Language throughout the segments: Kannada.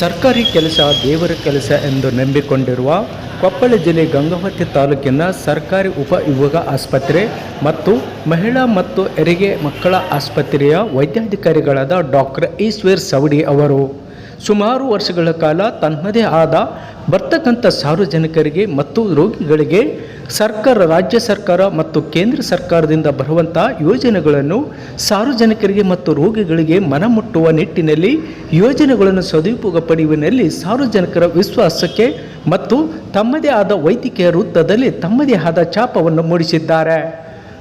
ಸರ್ಕಾರಿ ಕೆಲಸ, ದೇವರ ಕೆಲಸ ಎಂದು ನಂಬಿಕೊಂಡಿರುವ ಕೊಪ್ಪಳ ಜಿಲ್ಲೆ ಗಂಗಾವತಿ ತಾಲೂಕಿನ ಸರ್ಕಾರಿ ಉಪ ಯುವಕ ಆಸ್ಪತ್ರೆ ಮತ್ತು ಮಹಿಳಾ ಮತ್ತು ಹೆರಿಗೆ ಮಕ್ಕಳ ಆಸ್ಪತ್ರೆಯ ವೈದ್ಯಾಧಿಕಾರಿಗಳಾದ ಡಾಕ್ಟರ್ ಈಶ್ವರ್ ಸವಡಿ ಅವರು. ಸುಮಾರು ವರ್ಷಗಳ ಕಾಲ ತನ್ನದೇ ಆದ ಬರ್ತಕ್ಕಂಥ ಸಾರ್ವಜನಿಕರಿಗೆ ಮತ್ತು ರೋಗಿಗಳಿಗೆ ಸರ್ಕಾರ, ರಾಜ್ಯ ಸರ್ಕಾರ ಮತ್ತು ಕೇಂದ್ರ ಸರ್ಕಾರದಿಂದ ಬರುವಂಥ ಯೋಜನೆಗಳನ್ನು ಸಾರ್ವಜನಿಕರಿಗೆ ಮತ್ತು ರೋಗಿಗಳಿಗೆ ಮನಮುಟ್ಟುವ ನಿಟ್ಟಿನಲ್ಲಿ ಯೋಜನೆಗಳನ್ನು ಸದುಪಯೋಗ ಪಡೆಯುವಲ್ಲಿ ಸಾರ್ವಜನಿಕರ ವಿಶ್ವಾಸಕ್ಕೆ ಮತ್ತು ತಮ್ಮದೇ ಆದ ವೈದ್ಯಕೀಯ ವೃತ್ತದಲ್ಲಿ ತಮ್ಮದೇ ಆದ ಚಾಪವನ್ನು ಮೂಡಿಸಿದ್ದಾರೆ.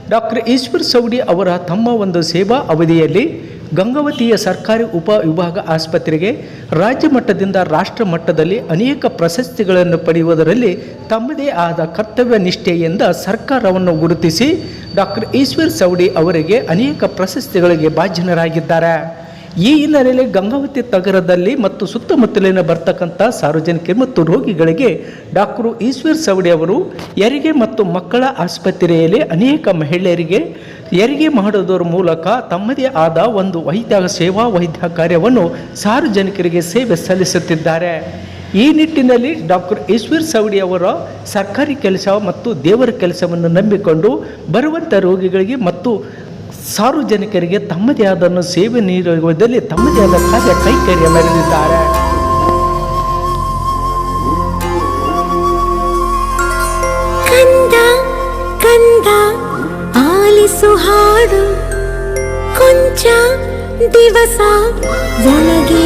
ಡಾಕ್ಟರ್ ಈಶ್ವರ್ ಸೌಡಿ ಅವರ ತಮ್ಮ ಒಂದು ಸೇವಾ ಅವಧಿಯಲ್ಲಿ ಗಂಗಾವತಿಯ ಸರ್ಕಾರಿ ಉಪ ವಿಭಾಗ ಆಸ್ಪತ್ರೆಗೆ ರಾಜ್ಯ ಮಟ್ಟದಿಂದ ರಾಷ್ಟ್ರ ಮಟ್ಟದಲ್ಲಿ ಅನೇಕ ಪ್ರಶಸ್ತಿಗಳನ್ನು ಪಡೆಯುವುದರಲ್ಲಿ ತಮ್ಮದೇ ಆದ ಕರ್ತವ್ಯ ನಿಷ್ಠೆಯಿಂದ ಸರ್ಕಾರವನ್ನು ಗುರುತಿಸಿ ಡಾಕ್ಟರ್ ಈಶ್ವರ್ ಸವಡಿ ಅವರಿಗೆ ಅನೇಕ ಪ್ರಶಸ್ತಿಗಳಿಗೆ ಭಾಜನರಾಗಿದ್ದಾರೆ. ಈ ಹಿನ್ನೆಲೆಯಲ್ಲಿ ಗಂಗಾವತಿ ನಗರದಲ್ಲಿ ಮತ್ತು ಸುತ್ತಮುತ್ತಲಿನ ಬರ್ತಕ್ಕಂಥ ಸಾರ್ವಜನಿಕರು ಮತ್ತು ರೋಗಿಗಳಿಗೆ ಡಾಕ್ಟರ್ ಈಶ್ವರ್ ಸವಡಿ ಅವರು ಹೆರಿಗೆ ಮತ್ತು ಮಕ್ಕಳ ಆಸ್ಪತ್ರೆಯಲ್ಲಿ ಅನೇಕ ಮಹಿಳೆಯರಿಗೆ ಹೆರಿಗೆ ಮಾಡೋದರ ಮೂಲಕ ತಮ್ಮದೇ ಆದ ಒಂದು ವೈದ್ಯ ಸೇವಾ ವೈದ್ಯ ಕಾರ್ಯವನ್ನು ಸಾರ್ವಜನಿಕರಿಗೆ ಸೇವೆ ಸಲ್ಲಿಸುತ್ತಿದ್ದಾರೆ. ಈ ನಿಟ್ಟಿನಲ್ಲಿ ಡಾಕ್ಟರ್ ಈಶ್ವರ್ ಸವಡಿ ಅವರ ಸರ್ಕಾರಿ ಕೆಲಸ ಮತ್ತು ದೇವರ ಕೆಲಸವನ್ನು ನಂಬಿಕೊಂಡು ಬರುವಂಥ ರೋಗಿಗಳಿಗೆ ಮತ್ತು ಸಾರ್ವಜನಿಕರಿಗೆ ತಮ್ಮದೇ ಆದನ್ನು ಸೇವೆ ನೀಡುವುದರಲ್ಲಿ ತಮ್ಮದೇ ಆದ ಕಾರ್ಯ ಕೈಕರ್ಯ ಮೆರೆದಿದ್ದಾರೆ. ಕಂದ ಕಂದ ಆಲಿಸು ಹಾಡು ಕೊಂಚ ದಿವಸ ಒಳಗೆ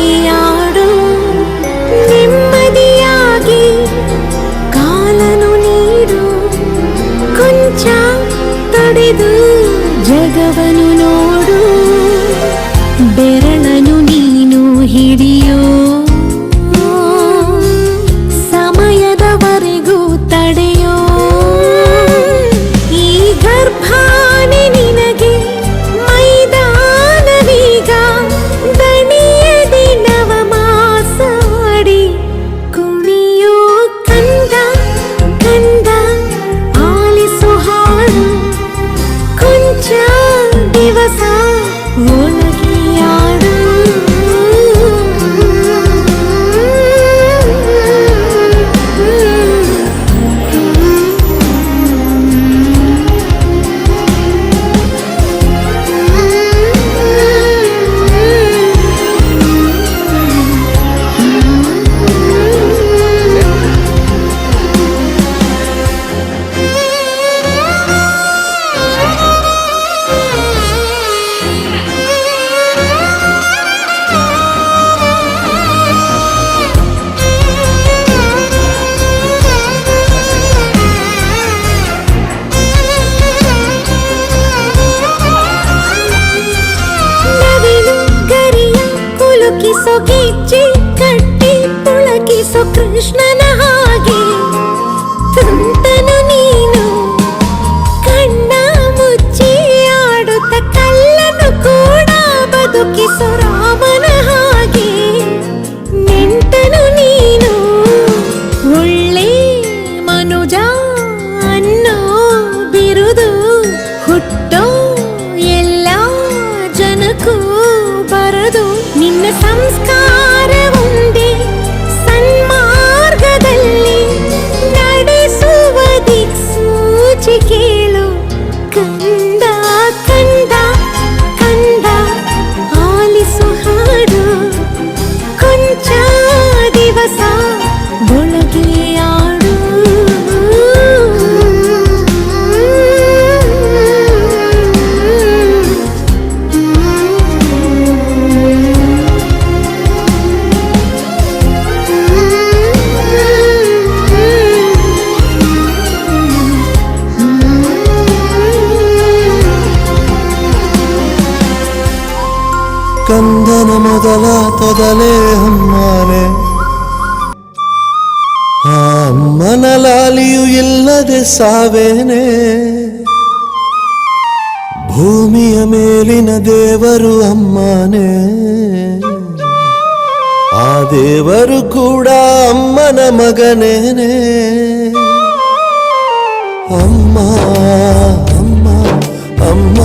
ಕಂದನ ಮೊದಲ ತೊದಲೇ ಅಮ್ಮನೆ ಅಮ್ಮನ ಲಾಲಿಯು ಇಲ್ಲದೆ ಸಾವೇನೆ ಭೂಮಿಯ ಮೇಲಿನ ದೇವರು ಅಮ್ಮನೇ. ಆ ದೇವರು ಕೂಡ ಅಮ್ಮನ ಮಗನೇನೆ. ಅಮ್ಮ ಅಮ್ಮ ಅಮ್ಮ.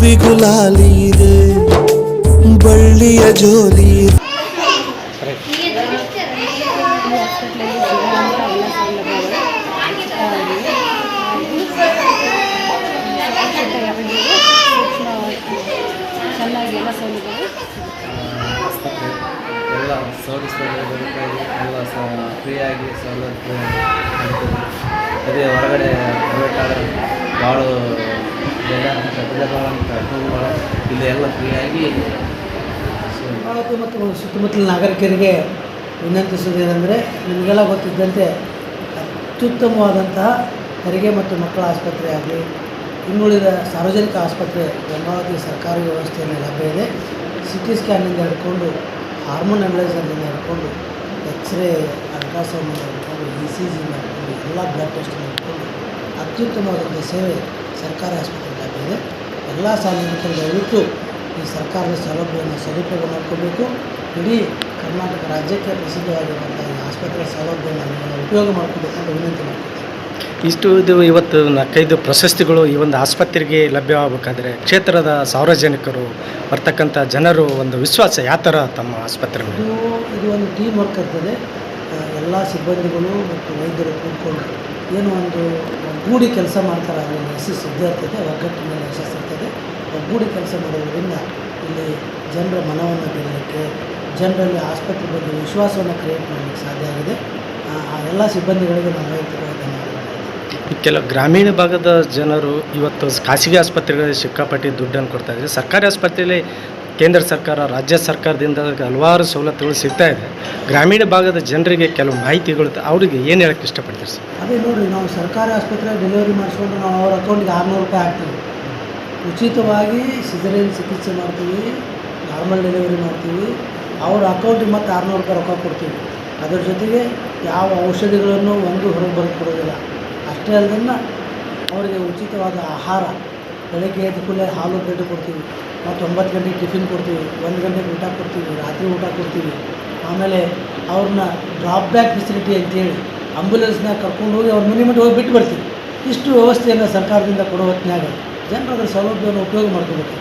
ಗುಲಾಲಿ ಇದೆ ಬಳ್ಳಿಯ ಜೋಲಿ ಎಲ್ಲ ಆಸ್ಪತ್ರೆ ಎಲ್ಲ ಫ್ರೀಯಾಗಿ ಸೌಲಭ್ಯ ಅದೇ ಹೊರಗಡೆ ಹೋಗಬೇಕಾದ್ರೆ ಭಾಳ ಎಲ್ಲ ಫ್ರೀಯಾಗಿ ಭಾರತ ಮತ್ತು ಸುತ್ತಮುತ್ತಲಿನ ನಾಗರಿಕರಿಗೆ ವಿನಂತಿಸುವುದೇನೆಂದರೆ ನಿಮಗೆಲ್ಲ ಗೊತ್ತಿದ್ದಂತೆ ಅತ್ಯುತ್ತಮವಾದಂತಹ ಹೆರಿಗೆ ಮತ್ತು ಮಕ್ಕಳ ಆಸ್ಪತ್ರೆ ಆಗಲಿ ಇನ್ನುಳಿದ ಸಾರ್ವಜನಿಕ ಆಸ್ಪತ್ರೆ ಗಂಗಾವತಿ ಸರ್ಕಾರಿ ವ್ಯವಸ್ಥೆಯಲ್ಲಿ ಲಭ್ಯ ಇದೆ. ಸಿ ಟಿ ಸ್ಕ್ಯಾನಿಂದ ಹಿಡ್ಕೊಂಡು ಹಾರ್ಮೋನ್ ಅನಲೈಸರ್ನಿಂದ ಹಿಡ್ಕೊಂಡು ಎಕ್ಸ್ರೇ ಅಲ್ಟ್ರಾಸೌಂಡ್ ಹಿಡ್ಕೊಂಡು ಇ ಸಿ ಜಿಯಿಂದ ಹಿಡ್ಕೊಂಡು, ಎಲ್ಲ ಬ್ಲಡ್ ಟೆಸ್ಟ್ ಹಿಡ್ಕೊಂಡು ಅತ್ಯುತ್ತಮವಾದಂಥ ಸೇವೆ ಸರ್ಕಾರಿ ಆಸ್ಪತ್ರೆ ಇದೆ ಎಲ್ಲ ಸಾರ್ವಜನಿಕರು ದಯವಿಟ್ಟು ಈ ಸರ್ಕಾರದ ಸೌಲಭ್ಯವನ್ನು ಸದುಪಯೋಗ ಮಾಡಿಕೊಳ್ಬೇಕು ಇಡೀ ಕರ್ನಾಟಕ ರಾಜ್ಯಕ್ಕೆ ಪ್ರಸಿದ್ಧವಾಗಿರುವಂಥ ಈ ಆಸ್ಪತ್ರೆ ಸೌಲಭ್ಯವನ್ನು ನೀವು ಉಪಯೋಗ ಮಾಡ್ಕೋಬೇಕಂತ ವಿನಂತಿ ಮಾಡ್ತೀನಿ ಇಷ್ಟು ಇದು ಇವತ್ತು ನಾಲ್ಕೈದು ಪ್ರಶಸ್ತಿಗಳು ಈ ಒಂದು ಆಸ್ಪತ್ರೆಗೆ ಲಭ್ಯವಾಗಬೇಕಾದ್ರೆ ಕ್ಷೇತ್ರದ ಸಾರ್ವಜನಿಕರು ಬರ್ತಕ್ಕಂಥ ಜನರು ಒಂದು ವಿಶ್ವಾಸ ಯಾವ ಥರ ತಮ್ಮ ಆಸ್ಪತ್ರೆ ಮೇಲೆ ಇದು ಇದು ಒಂದು ಟೀಮ್ ವರ್ಕ್ ಇರ್ತದೆ ಎಲ್ಲ ಸಿಬ್ಬಂದಿಗಳು ಮತ್ತು ವೈದ್ಯರು ಕೂತ್ಕೊಂಡು ಏನು ಒಂದು ಒಗ್ಗೂಡಿ ಕೆಲಸ ಮಾಡ್ತಾರೆ ಅಲ್ಲಿ ಯಶಸ್ಸು ಇದ್ದೇ ಇರ್ತದೆ ಒಗ್ಗಟ್ಟಿನಲ್ಲಿ ಯಶಸ್ಸು ಇರ್ತದೆ ಒಗ್ಗೂಡಿ ಕೆಲಸ ಮಾಡೋದರಿಂದ ಇಲ್ಲಿ ಜನರ ಮನವನ್ನು ಗೆಲ್ಲಕ್ಕೆ ಜನರಲ್ಲಿ ಆಸ್ಪತ್ರೆ ಬಗ್ಗೆ ವಿಶ್ವಾಸವನ್ನು ಕ್ರಿಯೇಟ್ ಮಾಡಲಿಕ್ಕೆ ಸಾಧ್ಯ ಆಗಿದೆ. ಆ ಎಲ್ಲ ಸಿಬ್ಬಂದಿಗಳಿಗೆ ನಾನು ಹೇಳ್ತಿರುವ ಕೆಲವು ಗ್ರಾಮೀಣ ಭಾಗದ ಜನರು ಇವತ್ತು ಖಾಸಗಿ ಆಸ್ಪತ್ರೆಗಳಲ್ಲಿ ಸಿಕ್ಕಾಪಟ್ಟಿ ದುಡ್ಡನ್ನು ಕೊಡ್ತಾ ಇದ್ದಾರೆ. ಸರ್ಕಾರಿ ಆಸ್ಪತ್ರೆಯಲ್ಲಿ ಕೇಂದ್ರ ಸರ್ಕಾರ, ರಾಜ್ಯ ಸರ್ಕಾರದಿಂದ ಹಲವಾರು ಸವಲತ್ತುಗಳು ಸಿಗ್ತಾ ಇದೆ. ಗ್ರಾಮೀಣ ಭಾಗದ ಜನರಿಗೆ ಕೆಲವು ಮಾಹಿತಿಗಳು ಅವರಿಗೆ ಏನು ಹೇಳಕ್ಕೆ ಇಷ್ಟಪಡ್ತೀರಿ ಸರ್? ಅದೇ ನೋಡಿರಿ, ನಾವು ಸರ್ಕಾರಿ ಆಸ್ಪತ್ರೆ ಡೆಲಿವರಿ ಮಾಡಿಸ್ಕೊಂಡು ನಾವು ಅವ್ರ ಅಕೌಂಟಿಗೆ ಆರುನೂರು ರೂಪಾಯಿ ಹಾಕ್ತೀವಿ. ಉಚಿತವಾಗಿ ಸಿಜರೇನ್ ಚಿಕಿತ್ಸೆ ಮಾಡ್ತೀವಿ ನಾರ್ಮಲ್ ಡೆಲಿವರಿ ಮಾಡ್ತೀವಿ. ಅವ್ರ ಅಕೌಂಟಿಗೆ ಮತ್ತೆ ಆರುನೂರು ರೂಪಾಯಿ ರೊಕ್ಕ ಕೊಡ್ತೀವಿ. ಅದರ ಜೊತೆಗೆ ಯಾವ ಔಷಧಿಗಳನ್ನು ಒಂದು ಹೊರಗೆ ಬರೆದು ಕೊಡೋದಿಲ್ಲ. ಅಷ್ಟೇ ಅಲ್ಲದನ್ನು ಅವರಿಗೆ ಉಚಿತವಾದ ಆಹಾರ ಬೆಳಗ್ಗೆ ಎದ್ದ ಕೂಡಲೇ ಹಾಲು ಬ್ರೆಡ್ ಕೊಡ್ತೀವಿ. ಮತ್ತು ಒಂಬತ್ತು ಗಂಟೆಗೆ ಟಿಫಿನ್ ಕೊಡ್ತೀವಿ. ಒಂದು ಗಂಟೆಗೆ ಊಟ ಕೊಡ್ತೀವಿ. ರಾತ್ರಿ ಊಟ ಕೊಡ್ತೀವಿ. ಆಮೇಲೆ ಅವ್ರನ್ನ ಡ್ರಾಪ್ ಬ್ಯಾಕ್ ಫೆಸಿಲಿಟಿ ಅಂತೇಳಿ ಆಂಬುಲೆನ್ಸ್ನಾಗ ಕರ್ಕೊಂಡು ಹೋಗಿ ಅವ್ರ ಮನೆ ಮಟ್ಟ ಹೋಗಿ ಬಿಟ್ಟು ಬರ್ತೀವಿ. ಇಷ್ಟು ವ್ಯವಸ್ಥೆಯನ್ನು ಸರ್ಕಾರದಿಂದ ಕೊಡೋ ಹೊತ್ತಿನಾಗ ಜನರು ಅದರ ಸೌಲಭ್ಯವನ್ನು ಉಪಯೋಗ ಮಾಡ್ಕೋಬೇಕು.